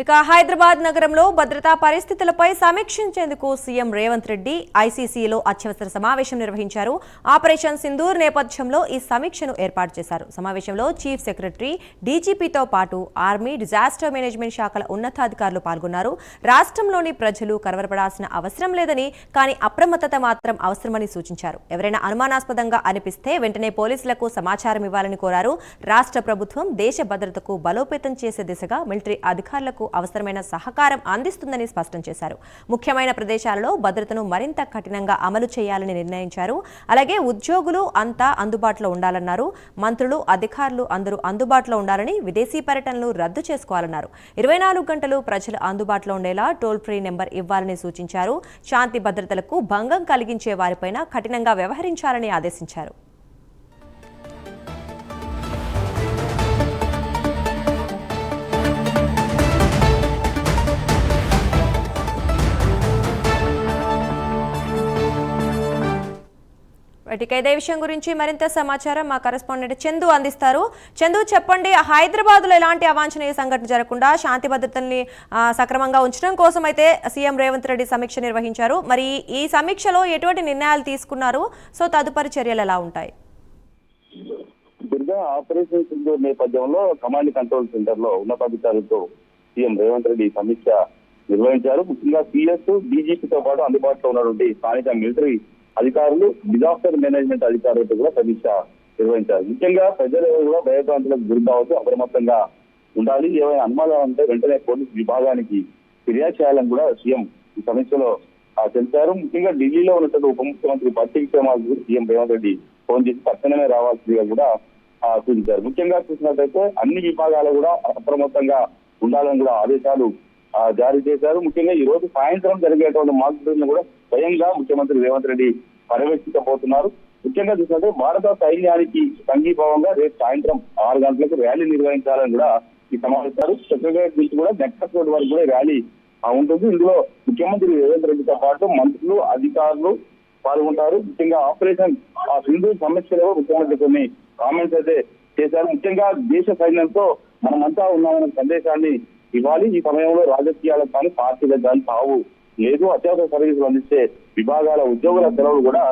ఇక హైదరాబాద్ నగరంలో భద్రతా పరిస్థితులపై సమీక్షించేందుకు సీఎం రేవంత్ రెడ్డి ఐసీసీలో అత్యవసర సమావేశం నిర్వహించారు. ఆపరేషన్ సింధూర్ నేపథ్యంలో ఈ సమీక్షను ఏర్పాటు చేశారు. సమావేశంలో చీఫ్ సెక్రటరీ డీజీపీతో పాటు ఆర్మీ డిజాస్టర్ మేనేజ్మెంట్ శాఖల ఉన్నతాధికారులు పాల్గొన్నారు. రాష్ట్రంలోని ప్రజలు కరవరపడాల్సిన అవసరం లేదని కానీ అప్రమత్తత మాత్రం అవసరమని సూచించారు. ఎవరైనా అనుమానాస్పదంగా అనిపిస్తే వెంటనే పోలీసులకు సమాచారం ఇవ్వాలని కోరారు. రాష్ట్ర ప్రభుత్వం దేశ భద్రతకు బలోపేతం చేసే దిశగా మిలిటరీ అధికారులకు అవసరమైన సహకారం అందిస్తుందని స్పష్టం చేశారు. ముఖ్యమైన ప్రదేశాలలో భద్రతను మరింత కఠినంగా అమలు చేయాలని నిర్ణయించారు. అలాగే ఉద్యోగులు అంతా అందుబాటులో ఉండాలన్నారు. మంత్రులు అధికారులు అందరూ అందుబాటులో ఉండాలని విదేశీ పర్యటనలు రద్దు చేసుకోవాలన్నారు. ఇరవై నాలుగు గంటలు ప్రజలు అందుబాటులో ఉండేలా టోల్ ఫ్రీ నెంబర్ ఇవ్వాలని సూచించారు. శాంతి భద్రతలకు భంగం కలిగించే వారిపైన కఠినంగా వ్యవహరించాలని ఆదేశించారు. రైట్, ఇదే విషయం గురించి మరింత సమాచారం మా కరెస్పాండెంట్ చందు అందిస్తారు. చందు చెప్పండి హైదరాబాద్లో ఎలాంటి అవాంఛనీయ సంఘటన జరగకుండా శాంతి భద్రతల్ని సక్రమంగా ఉంచడం కోసం అయితే సీఎం రేవంత్ రెడ్డి సమీక్ష నిర్వహించారు. మరి ఈ సమీక్షలో ఎటువంటి నిర్ణయాలు తీసుకున్నారు? సో తదుపరి చర్యలు ఎలా ఉంటాయి? ఆపరేషన్ సింధూర్ నేపథ్యంలో కమాండ్ కంట్రోల్ సెంటర్లో ఉన్నతాధికారులతో సీఎం రేవంత్ రెడ్డి సమీక్ష నిర్వహించారు. ముఖ్యంగా సిఎస్ డీజీపీతో పాటు అందుబాటులో ఉన్నటువంటి స్థానిక మిలిటరీ అధికారులు డిజాస్టర్ మేనేజ్మెంట్ అధికారులతో కూడా సమీక్ష నిర్వహించారు ముఖ్యంగా ప్రజలు కూడా భయభ్రాంతులకు గురి కావచ్చు అప్రమత్తంగా ఉండాలి. ఏమైనా అనుమానాలు ఉంటే వెంటనే పోలీస్ విభాగానికి ఫిర్యాదు చేయాలని కూడా సీఎం ఈ సమీక్షలో ఆ, తెలిపారు. ముఖ్యంగా ఢిల్లీలో ఉన్నటువంటి ఉప ముఖ్యమంత్రి పట్టి విక్రమాలకు సీఎం రేవంత్ రెడ్డి ఫోన్ చేసి తక్షణమే రావాల్సిందిగా కూడా సూచించారు. ముఖ్యంగా చూసినట్లయితే అన్ని విభాగాలు కూడా అప్రమత్తంగా ఉండాలని కూడా ఆదేశాలు జారీ చేశారు. ముఖ్యంగా ఈ రోజు సాయంత్రం జరిగేటువంటి మాక్ డ్రిల్ కూడా స్వయంగా ముఖ్యమంత్రి రేవంత్ రెడ్డి పర్యవేక్షించబోతున్నారు. ముఖ్యంగా చూసినట్టే భారత సైన్యానికి సంఘీభావంగా రేపు సాయంత్రం ఆరు గంటలకు ర్యాలీ నిర్వహించాలని కూడా ఈ సమావేశాలు సెక్రటరియట్ నుంచి కూడా నెక్సస్ రోడ్ వరకు కూడా ర్యాలీ ఉంటుంది. ఇందులో ముఖ్యమంత్రి రేవంత్ రెడ్డితో పాటు మంత్రులు అధికారులు పాల్గొంటారు. ముఖ్యంగా ఆపరేషన్ ఆ సింధు సమస్యలో ముఖ్యమంత్రి కొన్ని కామెంట్స్ అయితే చేశారు. ముఖ్యంగా దేశ సైన్యంతో మనమంతా ఉన్నామనే సందేశాన్ని ఇవ్వాలి. ఈ సమయంలో రాజకీయాలకు కానీ పార్టీలకు కానీ తావు లేదు అత్యవసర సర్వీసులు అందించే విభాగాల ఉద్యోగుల సెలవులు కూడా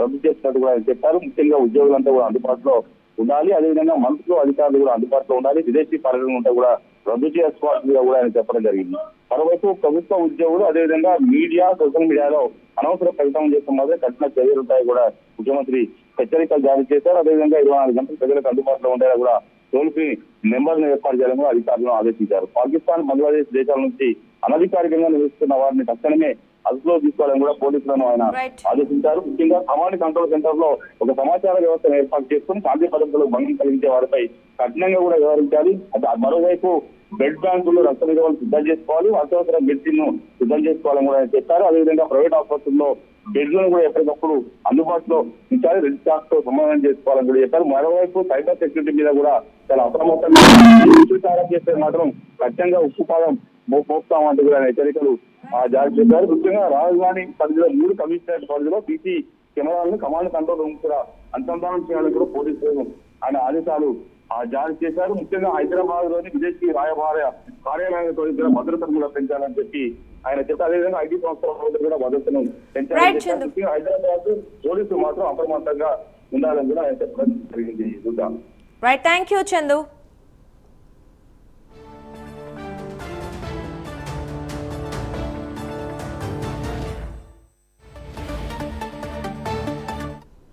రద్దు చేసినట్టు కూడా ఆయన చెప్పారు. ముఖ్యంగా ఉద్యోగులంతా కూడా అందుబాటులో ఉండాలి. అదేవిధంగా మంత్రులు అధికారులు కూడా అందుబాటులో ఉండాలి. విదేశీ పర్యటన ఉంటే కూడా రద్దు చేసుకోవాల్సిందిగా కూడా ఆయన చెప్పడం జరిగింది. మరోవైపు ప్రభుత్వ ఉద్యోగులు అదేవిధంగా మీడియా సోషల్ మీడియాలో అనవసర ప్రకటన చేసిన మాత్రం కఠిన చర్యలు ఉంటాయి కూడా ముఖ్యమంత్రి హెచ్చరికలు జారీ చేశారు. అదేవిధంగా ఇరవై నాలుగు గంటలు ప్రజలకు అందుబాటులో ఉండేలా కూడా టోల్ ఫ్రీ నెంబర్ను ఏర్పాటు చేయాలని అధికారులను ఆదేశించారు. పాకిస్తాన్ బంగ్లాదేశ్ దేశాల నుంచి అనధికారికంగా నివసిస్తున్న వారిని తక్షణమే అదుపులో తీసుకోవాలని కూడా పోలీసులను ఆయన. ఆదేశించారు. ముఖ్యంగా కమాండ్ కంట్రోల్ సెంటర్లో ఒక సమాచార వ్యవస్థను ఏర్పాటు చేసుకుని శాంతి భద్రతలకు భంగం కలిగించే వారిపై కఠినంగా కూడా వ్యవహరించాలి. అదే మరోవైపు బ్లడ్ బ్యాంకులు రక్త నిల్వలు సిద్ధం చేసుకోవాలి. అత్యవసర మెడిసిన్ను సిద్ధం చేసుకోవాలని కూడా ఆయన చెప్పారు. అదేవిధంగా ప్రైవేట్ ఆసుపత్రుల్లో బెడ్లను కూడా ఎప్పటికప్పుడు అందుబాటులో ఉంచాలి. రెడ్ క్రాస్తో సమాధానం చేసుకోవాలని కూడా చెప్పారు. మరోవైపు సైబర్ సెక్యూరిటీ మీద కూడా చాలా అప్రమత్తంగా విచారం చేస్తే మాత్రం ఖచ్చితంగా ఉప్పు పాదం మో- మోపుతామంటూ కూడా హెచ్చరికలు జారీ చేశారు. ముఖ్యంగా రాజధాని పరిధిలో మూడు కమిషనరేట్ పరిధిలో బీసీ కెమెరాలను కమాండ్ కంట్రోల్ రూమ్ కూడా అనుసంధానం చేయాలని కూడా పోలీసులు ఆయన ఆదేశాలు ఆ, జారీ చేశారు. ముఖ్యంగా హైదరాబాద్లోని విదేశీ రాయబార కార్యాలయాలతో కూడా భద్రతను కూడా పెంచాలని చెప్పి ఆయన చెప్పారు. అదేవిధంగా ఐటీ సంస్థల కూడా భద్రతను పెంచాలని. ముఖ్యంగా హైదరాబాద్ పోలీసులు మాత్రం అప్రమత్తంగా ఉండాలని కూడా ఆయన చెప్పడం జరిగింది. Durga Right, thank you, Chandu.